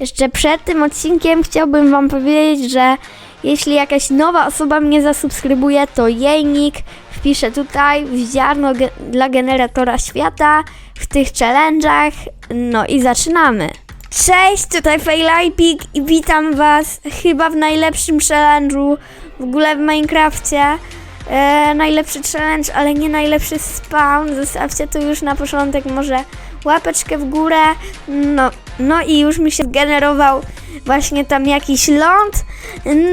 Jeszcze przed tym odcinkiem chciałbym Wam powiedzieć, że jeśli jakaś nowa osoba mnie zasubskrybuje, to jej nick wpiszę tutaj w ziarno ge- dla generatora świata w tych challenge'ach. No i zaczynamy. Cześć, tutaj Failipik i witam Was chyba w najlepszym challenge'u w ogóle w Minecrafcie. E, najlepszy challenge, ale nie najlepszy spawn. Zostawcie tu już na początek może łapeczkę w górę. No, no i już mi się zgenerował właśnie tam jakiś ląd.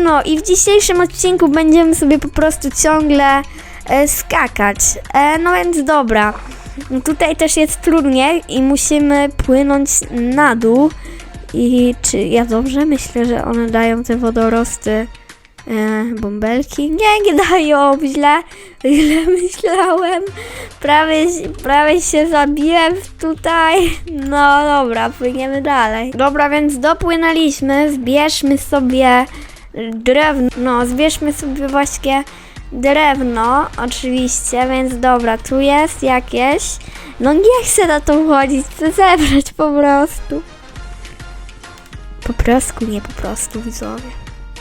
No i w dzisiejszym odcinku będziemy sobie po prostu ciągle e, skakać. E, no więc dobra. Tutaj też jest trudniej i musimy płynąć na dół. I czy ja dobrze myślę, że one dają te wodorosty e, bąbelki? Nie, nie dają, źle, źle myślałem. Prawie, prawie się zabiłem tutaj. No dobra, płyniemy dalej. Dobra, więc dopłynęliśmy, zbierzmy sobie drewno, no zbierzmy sobie właśnie drewno, oczywiście, więc dobra, tu jest jakieś. No nie chcę na to chodzić, chcę zebrać po prostu. Po prostu, nie po prostu, widzowie.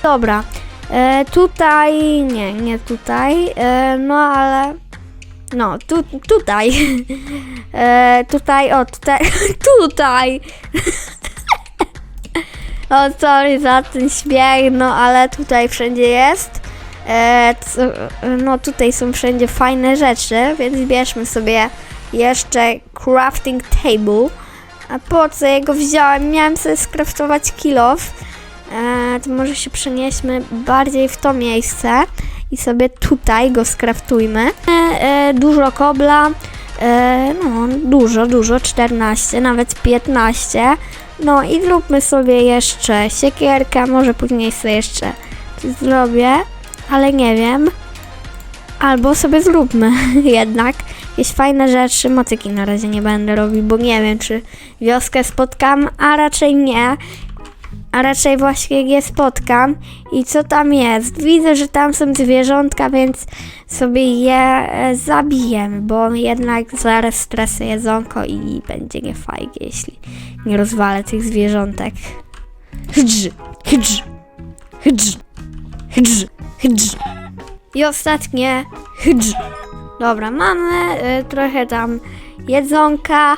Dobra, e, tutaj, nie, nie tutaj, e, no ale, no, tu, tutaj, e, tutaj, o, tutaj, tutaj. o, sorry za ten śmiech, no ale tutaj wszędzie jest. E, no tutaj są wszędzie fajne rzeczy, więc bierzmy sobie jeszcze crafting table. A po co ja go wziąłem? Miałem sobie skraftować kilof. E, to może się przenieśmy bardziej w to miejsce i sobie tutaj go skraftujmy. E, e, dużo kobla, e, no dużo, dużo, 14, nawet 15. No i zróbmy sobie jeszcze siekierkę, może później sobie jeszcze zrobię, ale nie wiem. Albo sobie zróbmy jednak jakieś fajne rzeczy. Motyki na razie nie będę robił, bo nie wiem, czy wioskę spotkam, a raczej nie. A raczej właśnie je spotkam. I co tam jest? Widzę, że tam są zwierzątka, więc sobie je e, zabijemy, bo jednak zaraz stresy jedzonko i będzie niefajnie, jeśli nie rozwalę tych zwierzątek. Hydż, hydż, hydż, hydż, hydż. I ostatnie hydż. Dobra, mamy e, trochę tam jedzonka.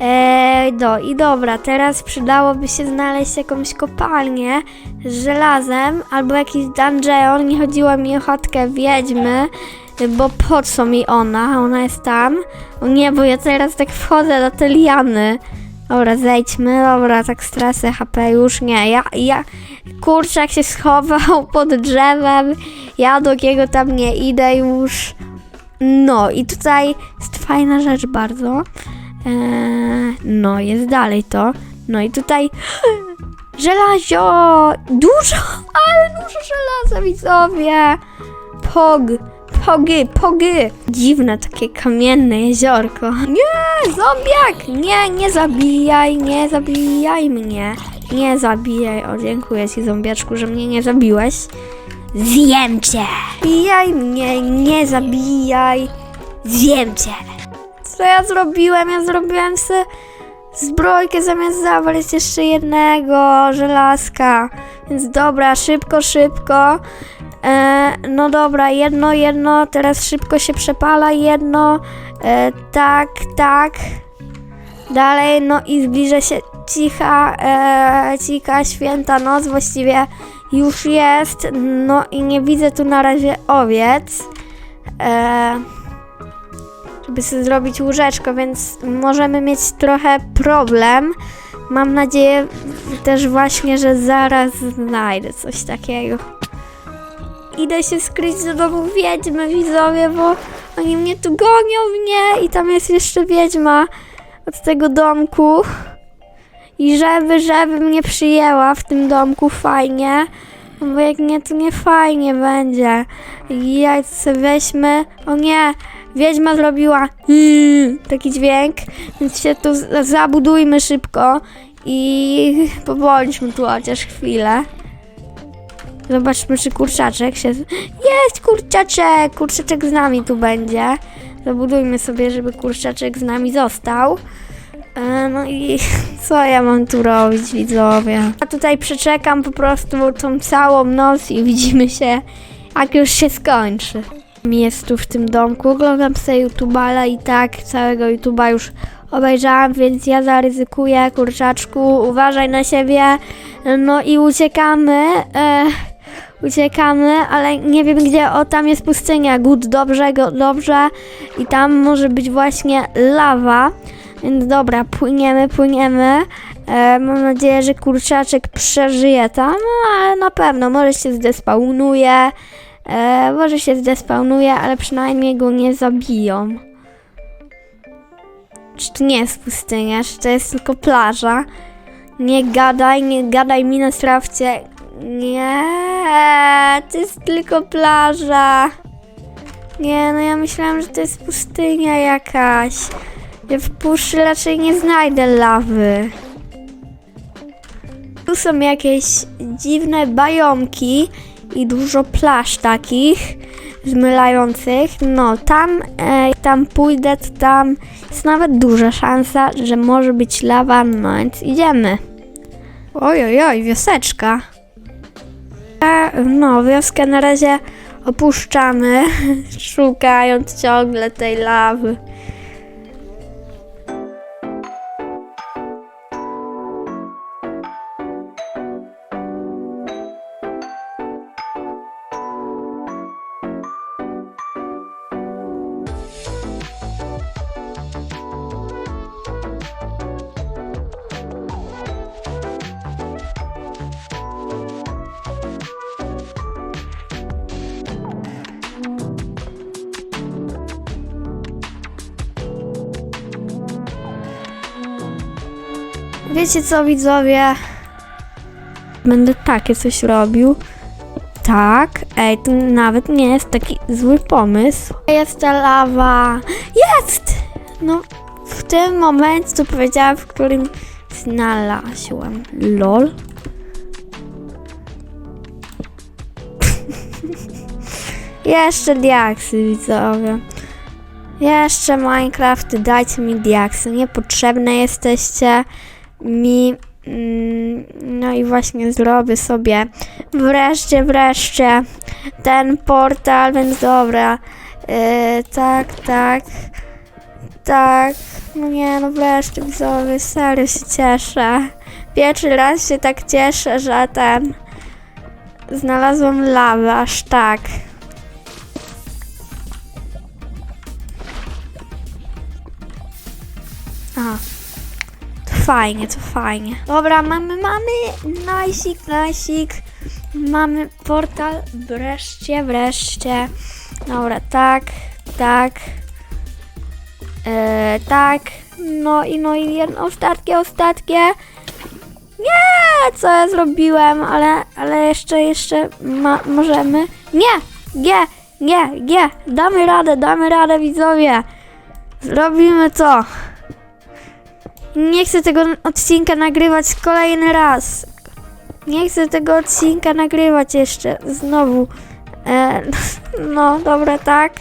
E, do, I dobra, teraz przydałoby się znaleźć jakąś kopalnię z żelazem albo jakiś dungeon. Nie chodziło mi o chatkę wiedźmy, bo po co mi ona? Ona jest tam. O nie, bo ja teraz tak wchodzę do te liany. Dobra, zejdźmy, dobra, tak stresy HP już nie. Ja, ja, kurczak się schował pod drzewem. Ja do niego tam nie idę już. No i tutaj jest fajna rzecz bardzo. Eee, no, jest dalej to. No i tutaj żelazio! Dużo, ale dużo żelaza, widzowie! Pog, pogy, pogy! Dziwne takie kamienne jeziorko. Nie, zombiak! Nie, nie zabijaj, nie zabijaj mnie. Nie zabijaj. O, dziękuję ci, zombiaczku, że mnie nie zabiłeś. Zjem cię! Zabijaj mnie, nie zabijaj. Zjem cię! Co ja zrobiłem? Ja zrobiłem sobie zbrojkę zamiast zawalić jeszcze jednego żelazka. Więc dobra, szybko, szybko. E, no dobra, jedno, jedno, teraz szybko się przepala, jedno. E, tak, tak. Dalej, no i zbliża się cicha, e, cicha, święta noc, właściwie już jest. No i nie widzę tu na razie owiec. E, żeby sobie zrobić łóżeczko, więc możemy mieć trochę problem. Mam nadzieję też właśnie, że zaraz znajdę coś takiego. Idę się skryć do domu wiedźmy, widzowie, bo oni mnie tu gonią mnie i tam jest jeszcze wiedźma od tego domku. I żeby, żeby mnie przyjęła w tym domku fajnie, bo jak nie, to nie fajnie będzie. I sobie weźmy. O nie, wiedźma zrobiła mm, taki dźwięk, więc się tu zabudujmy szybko i pobądźmy tu chociaż chwilę. Zobaczmy, czy kurczaczek się... Jest kurczaczek! Kurczaczek z nami tu będzie. Zabudujmy sobie, żeby kurczaczek z nami został. E, no i co ja mam tu robić, widzowie? Ja tutaj przeczekam po prostu tą całą noc i widzimy się, jak już się skończy. Jest tu w tym domku, oglądam sobie YouTube'a i tak całego YouTube'a już obejrzałam, więc ja zaryzykuję, kurczaczku, uważaj na siebie. No i uciekamy, e, uciekamy, ale nie wiem gdzie, o tam jest pustynia, good, dobrze, go, dobrze i tam może być właśnie lawa. Więc dobra, płyniemy, płyniemy. E, mam nadzieję, że kurczaczek przeżyje tam, no, ale na pewno może się zdespawnuje. E, może się zdespawnuje, ale przynajmniej go nie zabiją. Czy to nie jest pustynia, czy to jest tylko plaża? Nie gadaj, nie gadaj mi na strawcie. Nie, to jest tylko plaża. Nie, no ja myślałam, że to jest pustynia jakaś. Ja w puszczy raczej nie znajdę lawy. Tu są jakieś dziwne bajomki i dużo plaż takich zmylających. No, tam, e, tam pójdę, to tam jest nawet duża szansa, że może być lawa, no więc idziemy. Oj, oj, oj, wioseczka. E, no, wioskę na razie opuszczamy, szukając ciągle tej lawy. Wiecie co, widzowie? Będę takie coś robił. Tak, ej, to nawet nie jest taki zły pomysł. Jest ta lawa. Jest! No, w tym momencie to powiedziałam, w którym znalazłam. LOL. Jeszcze diaksy, widzowie. Jeszcze Minecraft, dajcie mi diaksy. Niepotrzebne jesteście mi. Mm, No i właśnie zrobię sobie wreszcie, wreszcie ten portal, więc dobra. Yy, tak, tak. Tak. No nie, no wreszcie widzowie, serio się cieszę. Pierwszy raz się tak cieszę, że ten... Znalazłam lawę, aż tak. Aha. Fajnie, to fajnie. Dobra, mamy, mamy najsik, najsik. Mamy portal, wreszcie, wreszcie. Dobra, tak, tak. E, tak. No i no i jedno ostatnie, ostatnie. Nie, co ja zrobiłem, ale, ale jeszcze, jeszcze ma, możemy. Nie, G, G, G. Damy radę, damy radę, widzowie. Zrobimy to. Nie chcę tego odcinka nagrywać kolejny raz. Nie chcę tego odcinka nagrywać jeszcze znowu. E, no, dobra, tak.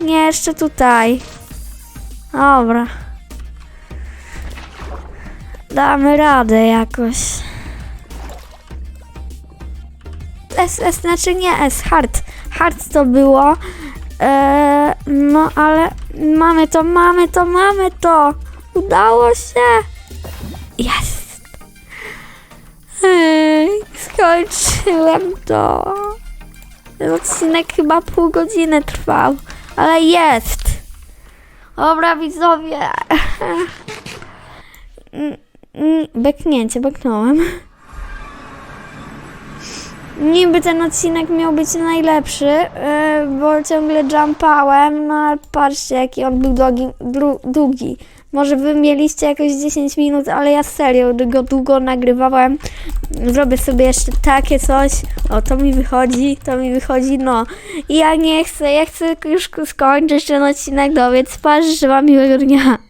Nie, jeszcze tutaj. Dobra. Damy radę jakoś. S, S, znaczy nie S, hard. Hard to było. E, no, ale mamy to, mamy to, mamy to. Udało się! Jest! Ej, skończyłem to. Ten odcinek chyba pół godziny trwał, ale jest! Dobra, widzowie. Beknięcie, beknąłem. Niby ten odcinek miał być najlepszy, yy, bo ciągle jumpałem, no ale patrzcie jaki on był długi, długi. Może wy mieliście jakoś 10 minut, ale ja serio go długo nagrywałem. Zrobię sobie jeszcze takie coś. O, to mi wychodzi, to mi wychodzi, no. I ja nie chcę, ja chcę już skończyć ten odcinek, no więc patrz, że mam miłego dnia.